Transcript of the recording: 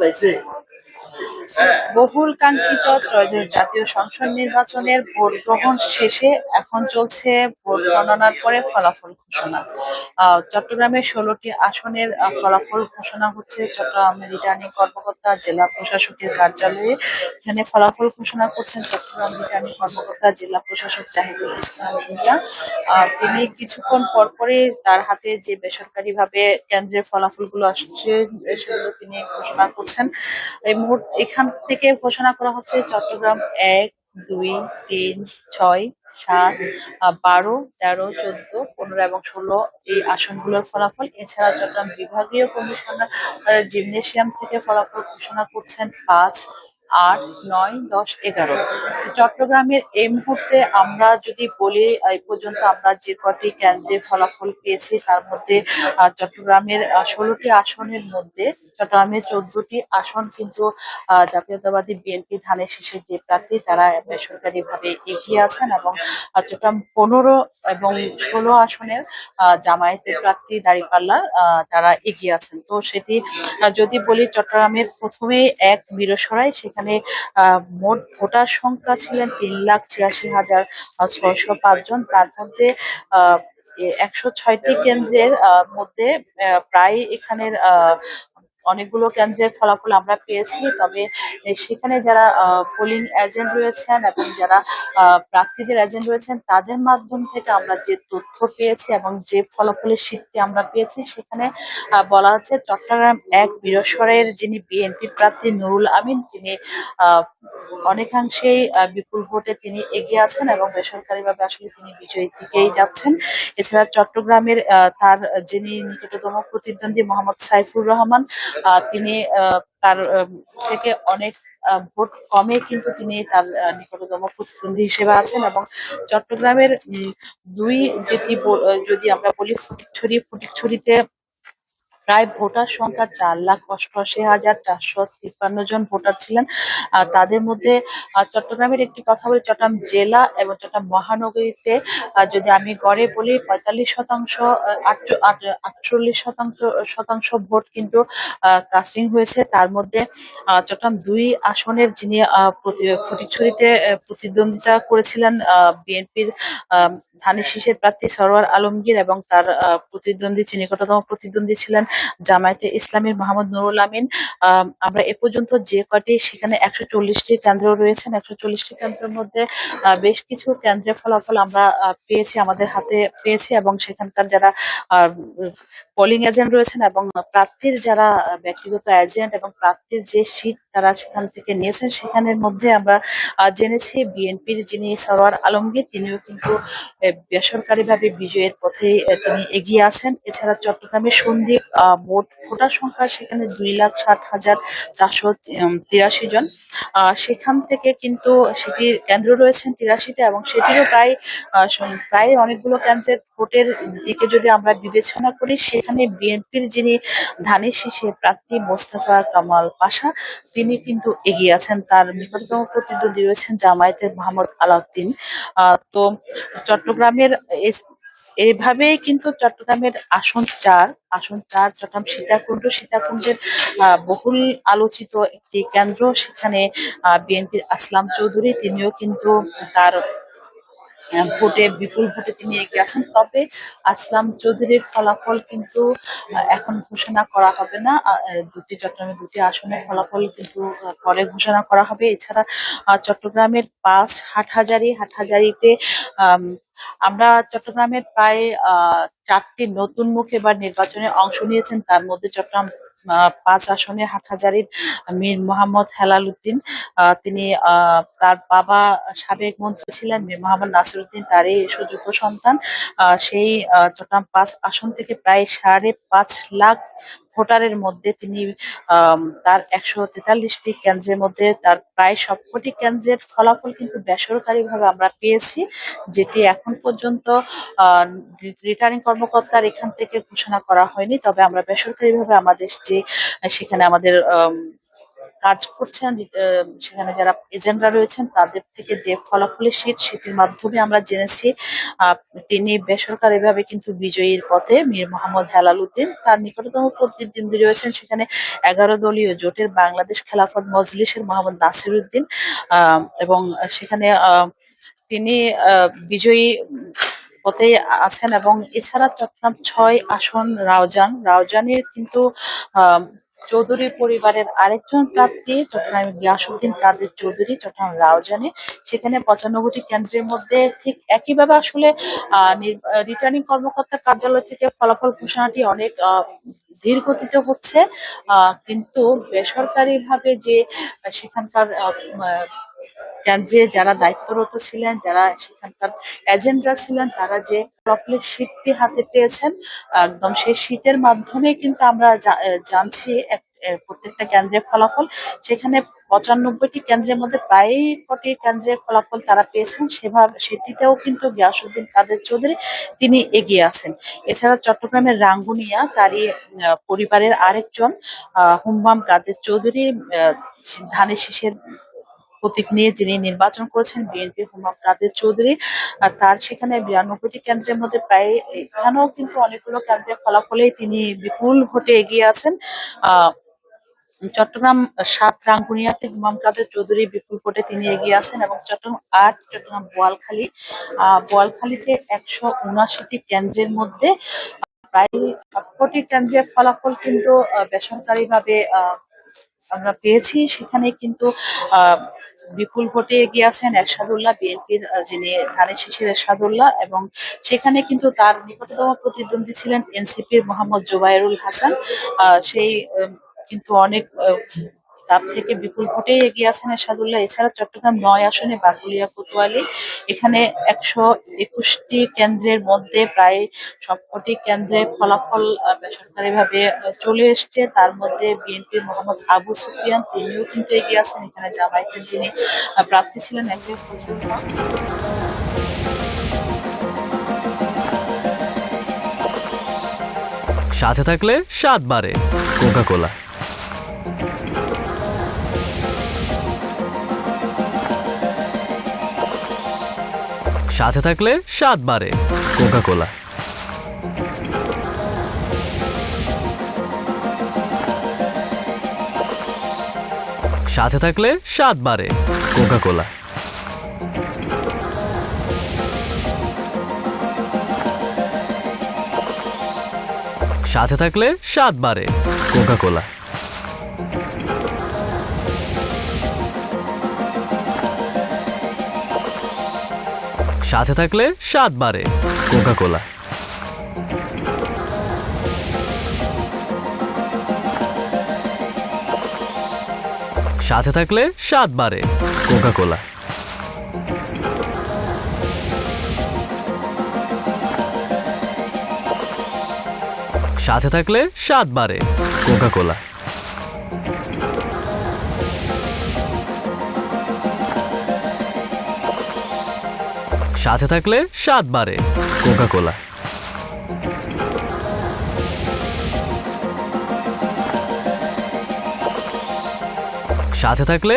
没事 বহুল কাঙ্ক্ষিত ত্রয়োদশ জাতীয় সংসদ নির্বাচনের ভোট গ্রহণ শেষে এখন চলছে ভোট গণনার পরে ফলাফল ঘোষণা। চট্টগ্রামের ষোলোটি আসনের ফলাফল ঘোষণা হচ্ছে চট্টগ্রাম রিটার্নিং কর্মকর্তা জেলা প্রশাসকের কার্যালয়ে। এখানে ফলাফল ঘোষণা করছেন চট্টগ্রাম রিটার্নিং কর্মকর্তা জেলা প্রশাসক জাহিদুল ইসলাম ভূঁইয়া তিনি কিছুক্ষণ পর পরপরই তার হাতে যে বেসরকারি ভাবে কেন্দ্রের ফলাফলগুলো আসছে সেগুলো তিনি ঘোষণা করছেন। এই মুহূর্তে এখান থেকে ঘোষণা করা হচ্ছে চট্টগ্রাম এক, দুই, তিন, ছয়, সাত বারো, তেরো, চোদ্দ, পনেরো এবং ষোলো এই আসনগুলোর ফলাফল। এছাড়া চট্টগ্রাম বিভাগীয় কমিশনার জিমনেশিয়াম থেকে ফলাফল ঘোষণা করছেন পাঁচ। আট, নয়, দশ, এগারো। চট্টগ্রামের এই মুহূর্তে আমরা যদি বলি, এই পর্যন্ত আমরা যে কটি কেন্দ্রে ফলাফল পেয়েছি, তার মধ্যে চট্টগ্রামের ষোলোটি আসনের মধ্যে চট্টগ্রামের চোদ্দটি আসন কিন্তু জাতীয়তাবাদী বিএনপি ধানের শীষে যে প্রার্থী, তারা বেসরকারি ভাবে এগিয়ে আছেন এবং চট্টগ্রাম পনেরো এবং ষোলো আসনের জামায়াতের প্রার্থী দাঁড়িপাল্লা তারা এগিয়ে আছেন। তো সেটি যদি বলি, চট্টগ্রামের প্রথমে এক বীরসরাই সেখানে আহ, মোট ভোটার সংখ্যা ছিলেন তিন লাখ ছিয়াশি হাজার ছয়শো পাঁচজন তার মধ্যে একশো ছয়টি কেন্দ্রের মধ্যে প্রায় এখানের অনেকগুলো কেন্দ্রের ফলাফল আমরা পেয়েছি, তবে সেখানে যারা পোলিং এজেন্ট রয়েছেন এবং যারা প্রার্থীদের এজেন্ট রয়েছেন, তাদের মাধ্যম থেকে আমরা যে তথ্য পেয়েছি এবং যে ফলাফলের শীটটি আমরা পেয়েছি, সেখানে বলা হচ্ছে চট্টগ্রাম এক বীরস্বরের যিনি বিএনপি প্রার্থী নুরুল আমিন, তিনি অনেকাংশেই বিপুল ভোটে তিনি এগিয়ে আছেন এবং বেসরকারিভাবে আসলে তিনি বিজয়ীর দিকেই যাচ্ছেন। এছাড়া চট্টগ্রামের তার যিনি নিকটতম প্রতিদ্বন্দ্বী মোহাম্মদ সাইফুর রহমান তিনি তার থেকে অনেক ভোট কমে কিন্তু তিনি তার নিকটতম প্রতিদ্বন্দ্বী হিসেবে আছেন এবং চট্টগ্রামের দুই যেটি যদি আমরা বলি ফটিকছড়ি, ফটিকছড়িতে প্রায় ভোটার সংখ্যা চার লাখ অষ্টআশি হাজার চারশো তিপ্পান্ন জন ভোটার ছিলেন। আহ, তাদের মধ্যে চট্টগ্রামের একটি কথা বলি চট্টগ্রাম জেলা এবং চট্টগ্রাম মহানগরীতে যদি আমি গড়ে বলি পঁয়তাল্লিশ শতাংশ আটচল্লিশ শতাংশ শতাংশ ভোট কিন্তু কাস্টিং হয়েছে। তার মধ্যে চট্টগ্রাম দুই আসনের যিনি ফটিকছড়িতে প্রতিদ্বন্দ্বিতা করেছিলেন বিএনপির ধানের শীষের প্রার্থী সরোয়ার আলমগীর এবং তার প্রতিদ্বন্দ্বী নিকটতম প্রতিদ্বন্দ্বী ছিলেন জামায়াতে ইসলামীর মোহাম্মদ নুরুল আমিন। আম, আমরা এ পর্যন্ত যে কটি সেখানে একশো চল্লিশটি কেন্দ্র রয়েছেন। একশো চল্লিশটি কেন্দ্রের মধ্যে বেশ কিছু কেন্দ্রের ফলাফল আমরা পেয়েছি আমাদের হাতে পেয়েছি এবং সেখানকার যারা পোলিং এজেন্ট রয়েছেন এবং প্রার্থীর যারা ব্যক্তিগত এজেন্ট এবং প্রার্থীর যে সিট তারা সেখান থেকে নিয়েছেন সেখানের মধ্যে আমরা জেনেছি। বিএনপির যিনি সরোয়ার আলমগীর তিনিও কিন্তু বেসরকারিভাবে বিজয়ের পথে তিনি এগিয়ে আছেন। এছাড়া চট্টগ্রামের সন্দ্বীপ মোট ভোটার সংখ্যা সেখানে দুই লাখ ষাট হাজার চারশো তিরাশি জন। সেখান থেকে কিন্তু সেটির কেন্দ্র রয়েছেন তিরাশিটা এবং সেটিরও প্রায় প্রায় অনেকগুলো কেন্দ্রের ভোটের দিকে যদি আমরা বিবেচনা করি, সেখানে বিএনপির যিনি ধানের শীষে প্রার্থী মোস্তফা কামাল পাশা, তিনি কিন্তু এগিয়ে আছেন। তার নিকটতম প্রতিদ্বন্দ্বী রয়েছেন জামায়াতের মোহাম্মদ আলাউদ্দিন। তো চট্টগ্রামের এ- এইভাবেই কিন্তু চট্টগ্রামের আসন চার আসন চার চট্টগ্রাম সীতাকুণ্ড, সীতাকুণ্ডের বহুল আলোচিত একটি কেন্দ্র। সেখানে বিএনপির আসলাম চৌধুরী, তিনিও কিন্তু তার ভোটে বিপুল ভোটে তিনি এগিয়ে আছেন। তবে আসলাম চৌধুরীর ফলাফল কিন্তু এখন ঘোষণা করা হবে না। দুটি চট্টগ্রামের দুটি আসনের ফলাফল কিন্তু পরে ঘোষণা করা হবে। এছাড়া চট্টগ্রামের পাঁচ হাটহাজারি হাটহাজারিতে আম, আমরা চট্টগ্রামের প্রায় চারটি নতুন মুখ এবার নির্বাচনে অংশ নিয়েছেন। তার মধ্যে চট্টগ্রাম পাঁচ আসনে হাটহাজারির মীর মোহাম্মদ হেলাল উদ্দিন তিনি তার বাবা সাবেক মন্ত্রী ছিলেন, মীর মোহাম্মদ নাসির উদ্দিন, তারই সুযোগ্য সন্তান। সেই চট্টগ্রাম পাঁচ আসন থেকে প্রায় সাড়ে পাঁচ লাখ ভোটারের মধ্যে তিনি তার একশো তেতাল্লিশটি কেন্দ্রের মধ্যে তার প্রায় সবকটি কেন্দ্রের ফলাফল কিন্তু বেসরকারিভাবে আমরা পেয়েছি যেটি এখন পর্যন্ত রিটার্নিং কর্মকর্তার এখান থেকে ঘোষণা করা হয়নি। তবে আমরা বেসরকারিভাবে আমাদের যে সেখানে আমাদের আম, কাজ করছেন সেখানে যারা এজেন্টরা রয়েছেন, তাদের থেকে যে ফলাফলের শীট সেটির মাধ্যমে আমরা জেনেছি তিনি বেসরকারিভাবে কিন্তু বিজয়ীর পথে মীর মোহাম্মদ হেলাল উদ্দিন তার নিকটতম প্রতিদ্বন্দ্বী রয়েছেন সেখানে এগারো দলীয় জোটের বাংলাদেশ খেলাফত মজলিসের মোহাম্মদ নাসির উদ্দিন এবং সেখানে তিনি বিজয়ী পথে আছেন এবং এছাড়া চট্টগ্রাম ছয় আসন রাউজান, রাউজানের কিন্তু চৌধুরী পরিবারের আরেকজন প্রার্থী চট্টগ্রাম গিয়াসুদ্দিন কাদের চৌধুরী চট্টগ্রাম রাউজানে। সেখানে পঁচানব্বইটি কেন্দ্রের মধ্যে ঠিক একইভাবে আসলে রিটার্নিং কর্মকর্তার কার্যালয় থেকে ফলাফল ঘোষণাটি অনেক আহ, ধীর গতিতে হচ্ছে কিন্তু বেসরকারি ভাবে যে সেখানকার কেন্দ্রে যারা দায়িত্বরত ছিলেন, যারা সেখানকার এজেন্টরা ছিলেন, তারা যে ফলাফলের শীটটি হাতে পেয়েছেন, একদম সেই শীটের মাধ্যমে কিন্তু আমরা জানছি প্রত্যেকটা কেন্দ্রের ফলাফল। সেখানে পঁচানব্বইটি কেন্দ্রের মধ্যে প্রায় কটি কেন্দ্রের ফলাফল তারা পেয়েছেন। সেভাবে, সেটিতেও কিন্তু গিয়াসুদ্দিন কাদের চৌধুরী তিনি এগিয়ে আছেন। এছাড়া চট্টগ্রামের রাঙ্গুনিয়া, তারই পরিবারের আরেকজন হুম্মাম কাদের চৌধুরী ধানের শীষের প্রতীক নিয়ে যিনি নির্বাচন করেছেন বিএনপি হুমাম কাদের চৌধুরী আর তার সেখানে বিরানব্বইটি কেন্দ্রের মধ্যে প্রায় এখানেও কিন্তু অনেকগুলো কেন্দ্রের ফলাফলেই তিনি বিপুল ভোটে এগিয়ে আছেন। আহ চট্টগ্রাম সাত রাঙ্গুনিয়াতে হুমাম কাদের চৌধুরী বিপুল ভোটে তিনি এগিয়ে আছেন এবং চট্টগ্রাম আট চট্টগ্রাম বোয়ালখালী বোয়ালখালীতে একশো উনাশিটি কেন্দ্রের মধ্যে প্রায় সবকটি কেন্দ্রের ফলাফল কিন্তু বেসরকারি ভাবে আমরা পেয়েছি। সেখানে কিন্তু আহ, বিপুল ভোটে এগিয়ে আছেন এরশাদুল্লাহ বিএনপির যিনি ধানের শিশির এরশাদুল্লাহ এবং সেখানে কিন্তু তার নিকটতম প্রতিদ্বন্দ্বী ছিলেন এনসিপির মোহাম্মদ জুবাইরুল হাসান। সেই কিন্তু অনেক তার থেকে বিপুল ভোটে এগিয়ে আছেন এরশাদুল্লাহ। এছাড়া চট্টগ্রাম নয় আসনে বাকুলিয়া, কোতোয়ালি, এখানে একশো একুশটি কেন্দ্রের মধ্যে প্রায় সবকটি কেন্দ্রের ফলাফল বেসরকারিভাবে চলে এসছে। তার মধ্যে বিএনপির মোহাম্মদ আবু সুফিয়ান, তিনিও কিন্তু এগিয়ে আছেন। এখানে জামায়াতের যিনি প্রার্থী ছিলেন একজন সাথে থাকলে স্বাদ বাড়ে কোকা কোলা সাথে থাকলে বাড়ে। কোকা কোলা সাথে থাকলে বাড়ে। কোকা কোলা সাথে থাকলে স্বাদ বাড়ে। কোকা কোলা সাথে থাকলে স্বাদ বাড়ে। কোকা কোলা সাথে থাকলে স্বাদ বাড়ে। কোকা কোলা সাথে থাকলে স্বাদ বাড়ে। কোকা কোলা সাথে থাকলে স্বাদ বাড়ে। কোকা কোলা সাথে থাকলে